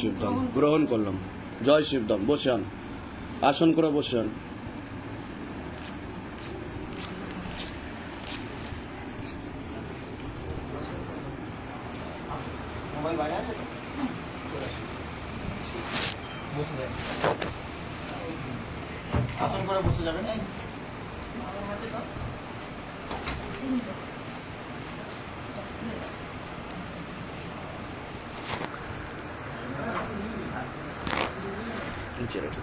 শিবধাম গ্রহণ করলাম। জয় শিবধাম বসে আন আসন করে বসে আন। আসন করে বসে যাবেন নিচে রেখে।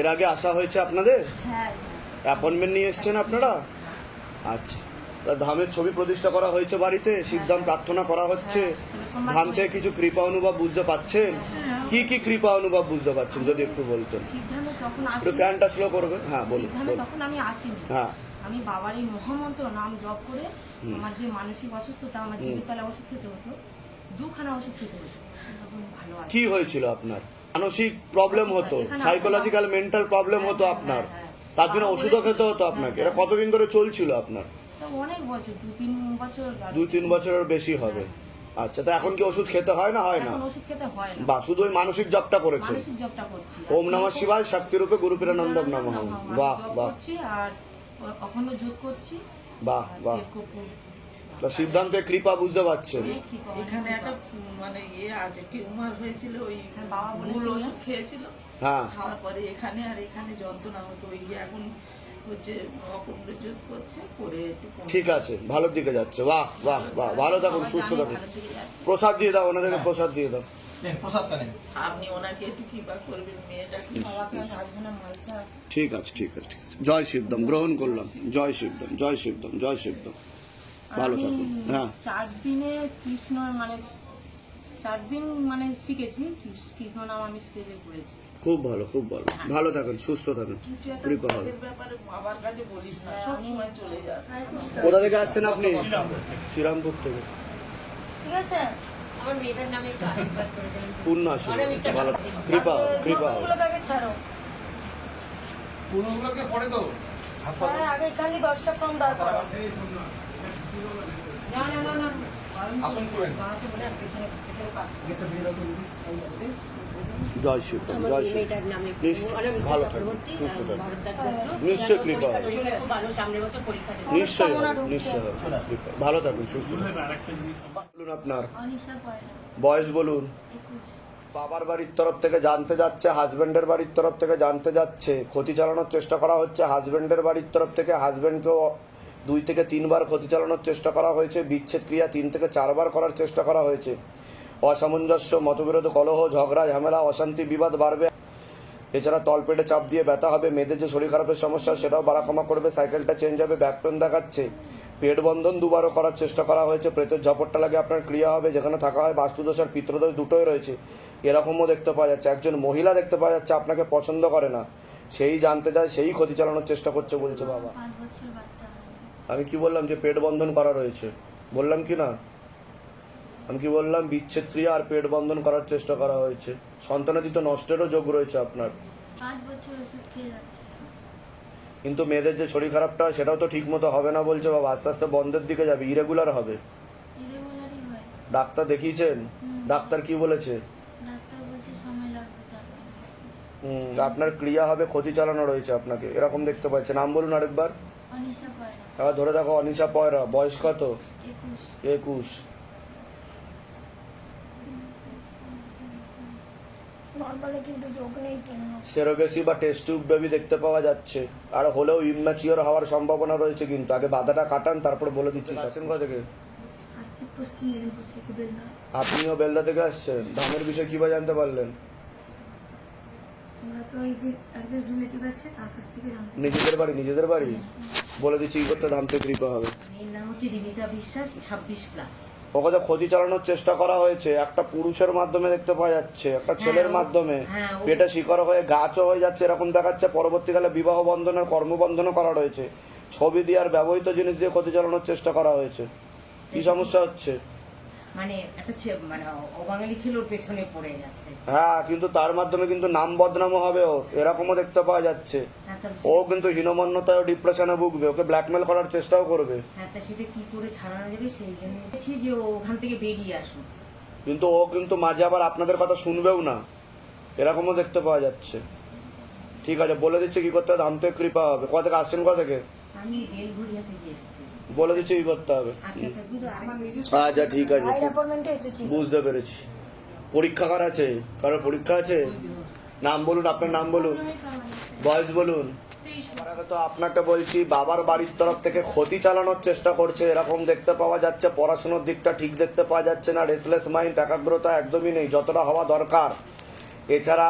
এর আগে আসা হয়েছে আপনাদের? হ্যাঁ। অ্যাপয়েন্টমেন্ট নিয়ে এসেছেন আপনারা? আচ্ছা। ধামের ছবি প্রতিষ্ঠা করা হয়েছে বাড়িতে? সিদ্ধান্ত প্রার্থনা করা হচ্ছে? ধাম থেকে কিছু কৃপা অনুভব বুঝতে পাচ্ছেন? কি কি কৃপা অনুভব বুঝতে পাচ্ছেন? যদি একটু বলতেন। একটু ফ্যানটা স্লো করবেন। হ্যাঁ বলুন বলুন। তখন আমি আসিনি। হ্যাঁ। আমি বাবার এই মহামন্ত্র নাম জপ করে আমার যে মানসিক অসুস্থতা আমার জীবিতলা ওষুধ খেতে হতো দুখানা ওষুধ খেতে হতো। তখন ভালো আছে। কি হয়েছিল আপনার? মানসিক প্রবলেম হতো সাইকোলজিক্যাল মেন্টাল প্রবলেম হতো। আপনার। হ্যাঁ, হ্যাঁ। তার জন্য ওষুধও খেতে হতো আপনাকে। এটা কতদিন ধরে চলছিল আপনার? অনেক বছর দু তিন বছর দুই তিন বছরের বেশি হবে। আচ্ছা তা এখন কি ওষুধ খেতে হয় না হয় না? ওষুধ খেতে হয় না। বা শুধু ওই মানসিক জপটা করেছে মানসিক জপটা করছি। ওম নমঃ শিবায় শক্তিরূপে গুরু পীরানন্দম নমঃ বাহ বাহ। আর অখণ্ড যোগ করছি। বাহ বাহ। কর্পূর। সিদ্ধান্তে কৃপা বুঝতে পারছেন। অনেক এখানে একটা মানে ইয়ে আছে টিউমার হয়েছিল ওই হ্যাঁ, বাবা মূল ওষুধ খেয়েছিল। হ্যাঁ। খাওয়ার পরে এখানে আর এখানে যন্ত্রণা হতো। ওই যে এখন হচ্ছে অকুণ্ড যোগ করছে করে ঠিক আছে ভালোর দিকে যাচ্ছে। বাহ বাহ বাহ। ভালো থাকুন সুস্থ থাকুন। প্রসাদ দিয়ে দাও ওনাদেরকে প্রসাদ দিয়ে দাও। আপনি ওনাকে একটু কৃপা করবেন মেয়েটাকে বাবাকে আর রাজধানী মালসা ঠিক আছে ঠিক আছে ঠিক আছে। জয় শিবদম গ্রহণ করলাম। জয় শিবদম জয় শিবদম জয় শিবদম। ভালো থাকুন। হ্যাঁ। চার দিনে কৃষ্ণ মানে চার দিন মানে শিখেছি কৃষ্ণ- নাম আমি স্টেজে করেছি। খুব ভালো খুব ভালো। ভালো থাকুন সুস্থ থাকুন। কৃপা হবে ভোগের ব্যাপারে বাবার কাছে বলিস না সব সময় চলে যাস। কোথা থেকে আসছেন আপনি? শ্রীরামপুর থেকে। ঠিক আছে। আমার মেয়েটার নামে একটু আশীর্বাদ করে দেবেন পূর্ণ আশীর্বাদ ভালো কৃপা কৃপা আগে ছাড়ো। আগে খালি দশটা ফর্ম দরকার করো না না না না। জয় আমার জয় শিব। ভালো। নিশ্চয়ই কৃপা। পরীক্ষাটা খুব ভালো থাকুন সুস্থ বলুন আপনার। বয়স বলুন। বাবার বাড়ির তরফ থেকে জানতে যাচ্ছে হাজবেন্ডের বাড়ির তরফ থেকে জানতে যাচ্ছে ক্ষতি চালানোর চেষ্টা করা হচ্ছে হাজবেন্ডের বাড়ির তরফ থেকে হাজবেন্ডকেও দুই থেকে তিনবার ক্ষতি চালানোর চেষ্টা করা হয়েছে, বিচ্ছেদ ক্রিয়া তিন থেকে চারবার করার চেষ্টা করা হয়েছে। অসামঞ্জস্য, মতবিরোধ, কলহ, ঝগড়া, ঝামেলা, অশান্তি, বিবাদ বাড়বে। এছাড়া তলপেটে চাপ দিয়ে ব্যথা হবে, মেয়েদের যে শরীর খারাপের সমস্যা, সেটাও বাড়াকমা করবে, সাইকেলটা চেঞ্জ হবে, ব্যাক পেন দেখাচ্ছে। পেট বন্ধন দুবারও করার চেষ্টা করা হয়েছে, প্রেতের ঝপটটা লাগে আপনার ক্রিয়া হবে, যেখানে থাকা হয় বাস্তুদোষ আর পিত্রদোষ দুটোই রয়েছে। এরকমও দেখতে পাওয়া যাচ্ছে, একজন মহিলা দেখতে পাওয়া যাচ্ছে, আপনাকে পছন্দ করে না। সেই জানতে যায়, সেই ক্ষতি চালানোর চেষ্টা করছে বলছে বাবা। আমি কি বললাম যে পেট বন্ধন করা রয়েছে? বললাম কি না? আমি কি বললাম বিচ্ছেদ ক্রিয়া আর পেট বন্ধন করার চেষ্টা করা হয়েছে? সন্তানাদিত নষ্টেরও যোগ রয়েছে আপনার। কিন্তু মেয়েদের যে শরীর খারাপটা সেটাও তো ঠিক মতো হবে না বলছে বাবা। আস্তে আস্তে বন্ধের দিকে যাবে ইরেগুলার হবে। ডাক্তার দেখিয়েছেন? ডাক্তার কি বলেছে? আপনার ক্রিয়া হবে ক্ষতি চালানো রয়েছে আপনাকে। এরকম দেখতে পাচ্ছেন। নাম বলুন আরেকবার। এবার ধরে দেখো অনিশা পয়রা বয়স কত? একুশ। সেরোগেসি বা টেস্ট টিউব বেবি দেখতে পাওয়া যাচ্ছে। আর হলেও ইম্যাচিওর হওয়ার সম্ভাবনা রয়েছে কিন্তু। আগে বাধাটা কাটান তারপরে বলে দিচ্ছি কোথা থেকে? আপনিও বেলদা থেকে আসছেন? ধামের বিষয়ে কীভাবে জানতে পারলেন? আমরা তো এই যে একজন রিলেটিভ আছে তার কাছ থেকে জানতে নিজেদের বাড়ি নিজেদের বাড়ি? বলে দিচ্ছি কি করতে ধাম থেকে কৃপা হবে। এর নাম হচ্ছে রিমিকা বিশ্বাস ছাব্বিশ প্লাস। ওকে যে ক্ষতি চালানোর চেষ্টা করা হয়েছে। একটা পুরুষের মাধ্যমে দেখতে পাওয়া যাচ্ছে একটা ছেলের মাধ্যমে। হ্যাঁ, পেটে শিকড় হয়ে গাছও হয়ে যাচ্ছে এরকম দেখাচ্ছে। পরবর্তীকালে বিবাহ বন্ধনের কর্মবন্ধনও করা রয়েছে। ছবি দিয়ে আর ব্যবহৃত জিনিস দিয়ে ক্ষতি চালানোর চেষ্টা করা হয়েছে। কি সমস্যা হচ্ছে? মানে একটা মানে অবাঙালি ছেলের পেছনে পড়ে গেছে। হ্যাঁ কিন্তু তার মাধ্যমে কিন্তু নাম বদনামও হবে ও। এরকমও দেখতে পাওয়া যাচ্ছে। হ্যাঁ ও কিন্তু হীনমন্যতায় ডিপ্রেশনে ভুগবে। ওকে ব্ল্যাকমেল করার চেষ্টাও করবে। হ্যাঁ তা সেটা কি করে ছাড়ানো যাবে সেই জন্য যে ওখান থেকে বেরিয়ে আসুন কিন্তু ও কিন্তু মাঝে আবার আপনাদের কথা শুনবেও না। এরকমও দেখতে পাওয়া যাচ্ছে। ঠিক আছে বলে দিচ্ছে কি করতে হবে? ধাম থেকে কৃপা হবে। কোথা থেকে আসছেন কোথা থেকে? আমি থেকে এসেছি। বলে দিচ্ছে কি করতে হবে। আচ্ছা আচ্ছা আচ্ছা ঠিক আছে। বুঝতে পেরেছি। পরীক্ষা কার আছে? কারোর পরীক্ষা আছে? নাম বলুন আপনার নাম বলুন। বয়স বলুন। তো আপনাকে বলছি বাবার বাড়ির তরফ থেকে ক্ষতি চালানোর চেষ্টা করছে। এরকম দেখতে পাওয়া যাচ্ছে পড়াশোনার দিকটা ঠিক দেখতে পাওয়া যাচ্ছে না। রেসলেস মাইন্ড একাগ্রতা একদমই নেই যতটা হওয়া দরকার। এছাড়া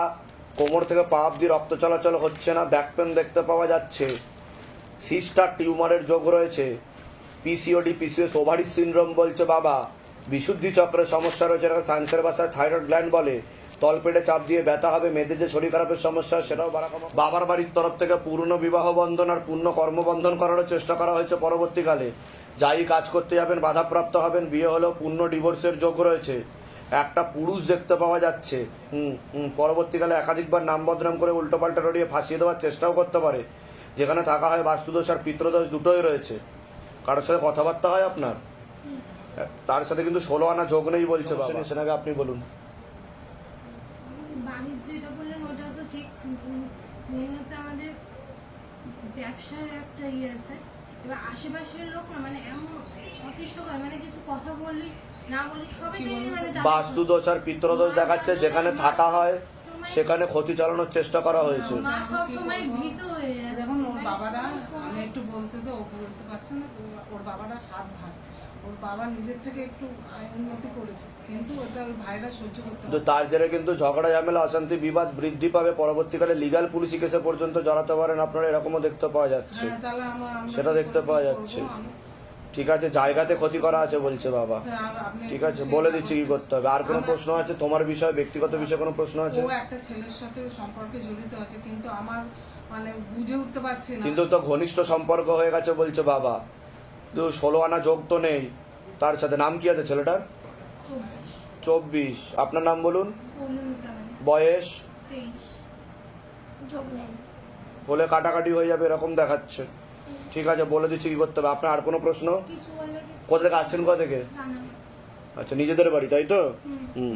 কোমর থেকে পা অব্দি রক্ত চলাচল হচ্ছে না ব্যাক পেন দেখতে পাওয়া যাচ্ছে। সিস্টার টিউমারের যোগ রয়েছে। পিসিওডি পিসিএস ওভারি সিনড্রোম বলছে বাবা। বিশুদ্ধি চক্রের সমস্যা রয়েছে এটাকে সায়েন্সের ভাষায় থাইরয়েড গ্ল্যান্ড বলে। তলপেটে চাপ দিয়ে ব্যথা হবে, মেয়েদের যে শরীর খারাপের সমস্যা সেটাও বাড়া বাবার বাড়ির তরফ থেকে পূর্ণ বিবাহ বন্ধন আর পূর্ণ কর্মবন্ধন করারও চেষ্টা করা হয়েছে পরবর্তীকালে। যাই কাজ করতে যাবেন, বাধাপ্রাপ্ত হবেন, বিয়ে হলেও পূর্ণ ডিভোর্সের যোগ রয়েছে। একটা পুরুষ দেখতে পাওয়া যাচ্ছে। হুম হুম, পরবর্তীকালে একাধিকবার নাম বদনাম করে উল্টোপাল্টা রড়িয়ে ফাঁসিয়ে দেওয়ার চেষ্টাও করতে পারে। যেখানে থাকা হয় বাস্তুদোষ আর পিতৃদোষ দুটোই রয়েছে। কারোর সাথে কথাবার্তা হয় আপনার? তার সাথে কিন্তু ষোলো আনা যোগ নেই বলছে বাবা। সেনাকে আপনি বলুন। বাড়ির যেটা বললেন ওটা তো ঠিক মেন হচ্ছে আমাদের ব্যবসার একটা ইয়ে আছে। এবার আশেপাশের লোক না মানে এমন অতিষ্ঠ করে মানে কিছু কথা বললি না বলি সবাই মানে তাদের- বাস্তুদোষ আর দেখাচ্ছে যেখানে থাকা হয় সেখানে ক্ষতি চালানোর চেষ্টা করা হয়েছে। মা সবসময় ভীত হয়ে বাবারা আমি একটু বলতে তো ও বলতে পারছে না তো ওর বাবারা সাত ভাই। ওর বাবা নিজের থেকে একটু উন্নতি করেছে কিন্তু ওটা ওর ভাইরা সহ্য করতে পারে তার জেরে কিন্তু ঝগড়া ঝামেলা অশান্তি বিবাদ বৃদ্ধি পাবে পরবর্তীকালে। লিগাল পুলিশি কেসে পর্যন্ত জড়াতে পারেন আপনারা এরকমও দেখতে পাওয়া যাচ্ছে। হ্যাঁ সেটা দেখতে পাওয়া যাচ্ছে। ঠিক আছে জায়গাতে ক্ষতি করা আছে বলছে বাবা। ঠিক আছে বলে দিচ্ছি কি করতে হবে? আর কোনো প্রশ্ন আছে? তোমার বিষয়ে ব্যক্তিগত বিষয়ে কোনো প্রশ্ন আছে? ও একটা ছেলের সাথে সম্পর্কে জড়িত আছে কিন্তু আমার মানে বুঝে উঠতে পারছি না। কিন্তু তো ঘনিষ্ঠ সম্পর্ক হয়ে গেছে বলছে বাবা। কিন্তু ষোলো আনা যোগ তো নেই। তার সাথে নাম কি আছে ছেলেটার? চব্বিশ। আপনার নাম বলুন? বয়স? বলে কাটাকাটি হয়ে যাবে এরকম দেখাচ্ছে। ঠিক আছে বলে দিচ্ছি কি করতে হবে? আপনার আর কোনো প্রশ্ন? কোথা থেকে আসছেন কোথা থেকে? আচ্ছা নিজেদের বাড়ি তাই তো? হুম